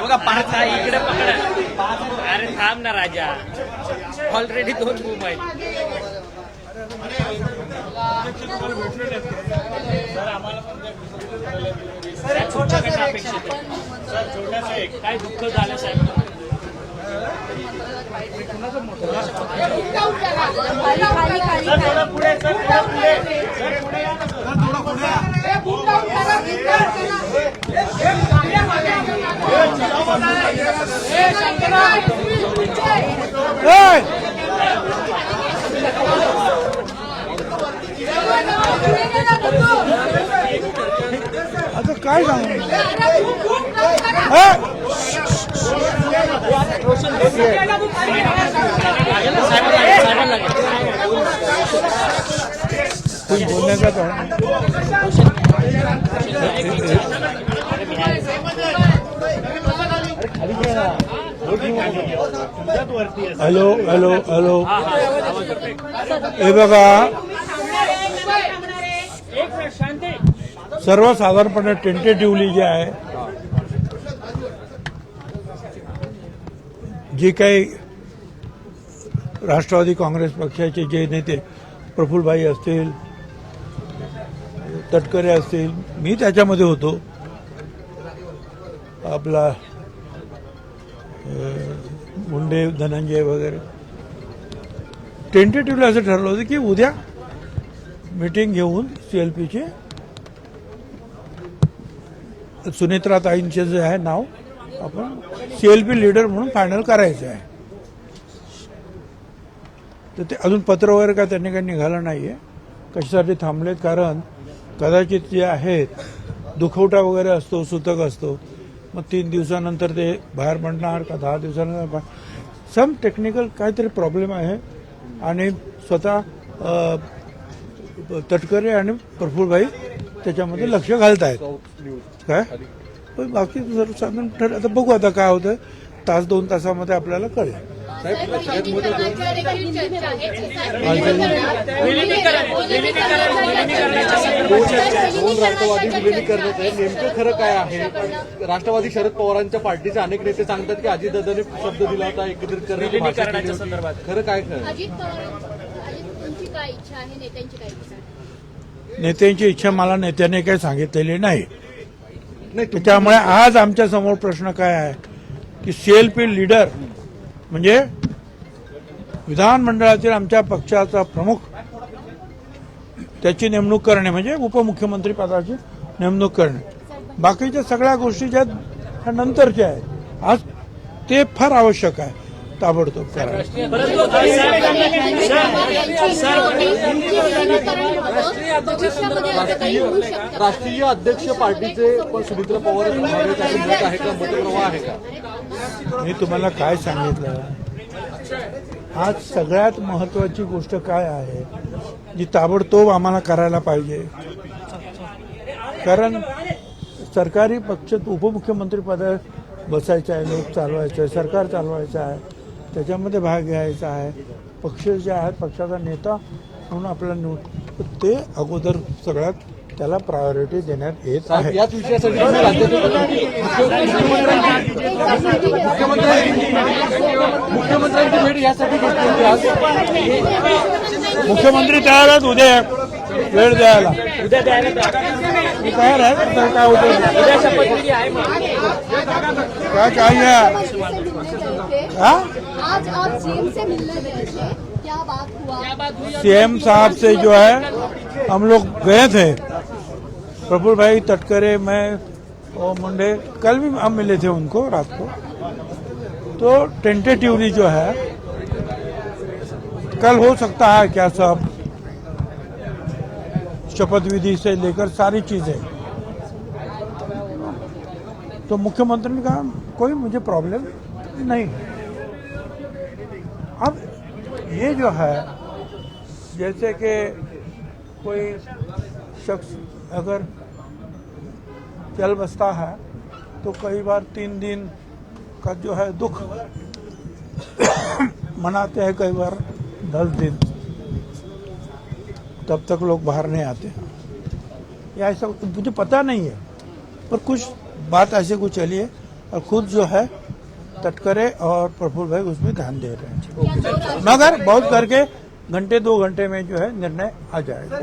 बघा पाच आहे इकडे पकडा. अरे थांब ना राजा. ऑलरेडी दोन रूम आहेत. अपेक्षित. सर, एक. काय दुःख झालं साहेब? आता काय सांगू? बोलण्याचा हॅलो हॅलो हॅलो. हे बघा. सर्वसाधारणपणे टेंटेटिव्हली जे आहे जे काही राष्ट्रवादी काँग्रेस पक्षाचे जे नेते प्रफुल्लभाई असतील तटकरे असतील मी त्याच्यामध्ये होतो. आपला मुंडे धनंजय वगैरे. टेंटेटिव्हली असं ठरलं होतं की उद्या मीटिंग घेऊन सी एल पीचे सुनेत्रा ताईंचे जे आहे नाव आपण सी एल पी लीडर म्हणून फायनल करायचं आहे. तर ते अजून पत्र वगैरे काय त्यांनी काही निघालं नाही आहे कशासाठी थांबलेत? कारण कदाचित जे आहेत दुखवटा वगैरे असतो सुतक असतो. मग तीन दिवसानंतर ते बाहेर पडणार का दहा दिवसानंतर सम टेक्निकल काहीतरी प्रॉब्लेम आहे. आणि स्वतः तटकरे आणि प्रफुल्लभाई त्याच्यामध्ये लक्ष घालतायत. काय? पण बाकी सर्वसाधारण ठर आता बघू आता काय होतं तास दोन तासामध्ये आपल्याला कळेल. दोन राष्ट्रवादी विलिनीकरणाचं आहे नेमकं खरं काय आहे राष्ट्रवादी शरद पवारांच्या पार्टीचे अनेक नेते सांगतात की अजितदादांनी शब्द दिला होता एकत्रित होती. संदर्भात. खरं काय खरं? अजित पवार अजित काय इच्छा आहे? नेत्यांची काय इच्छा आहे? नेत्यांची इच्छा मला नेत्याने काही सांगितलेली नाही. त्याच्यामुळे आज आमच्यासमोर प्रश्न काय आहे? की सीएलपी लीडर म्हणजे विधानमंडळातील आमच्या पक्षाचा प्रमुख त्याची नेमणूक करणे म्हणजे उपमुख्यमंत्री पदाची नेमणूक करणे. बाकीच्या सगळ्या गोष्टी ज्या नंतरच्या आहेत आज ते फार आवश्यक आहे. ताबडतोब करायला राष्ट्रीय अध्यक्ष पार्टीचे पण सुमित्रा पवार आहे का मतप्रवाह आहे का? मी तुम्हाला काय सांगितलं? आज सगळ्यात महत्वाची गोष्ट काय आहे? जी ताबडतोब आम्हाला करायला पाहिजे. कारण सरकारी पक्ष उपमुख्यमंत्री पदा बसायचं आहे लोक चालवायचं आहे सरकार चालवायचं आहे. त्याच्यामध्ये भाग घ्यायचा आहे. पक्ष जे आहेत पक्षाचा नेता म्हणून आपल्याला निवड ते अगोदर सगळ्यात त्याला प्रायोरिटी देण्यात येत आहे. याच विषयासाठी मुख्यमंत्र्यांची भेट यासाठी घेतली होती आज. मुख्यमंत्री तयार आहेत उद्या. वेळ द्यायला. उद्या तयार आहे तर काय होतं? काय काय आहे? हाँ? आज आज सीएम से मिलने गए थे। क्या बात हुआ? सीएम साहब से जो है हम लोग गए थे। प्रफुल भाई तटकरे मैं और मुंडे कल भी हम मिले थे उनको रात को। तो टेंटेटिवली जो है कल हो सकता है क्या सब? शपथ विधि से लेकर सारी चीज़ें। तो मुख्यमंत्री ने कहा कोई मुझे प्रॉब्लम नहीं है। ये जो है, जैसे कि कोई शख्स अगर चल बसता है तो कई बार तीन दिन का जो है दुख मनाते हैं, कई बार दस दिन। तब तक लोग बाहर नहीं आते या ऐसा मुझे पता नहीं है, पर कुछ बात ऐसे कुछ चली है, और खुद जो है तटकरे और प्रफुल भाई उसमें ध्यान दे रहे हैं मगर बहुत करके घंटे दो घंटे में जो है निर्णय आ जाएगा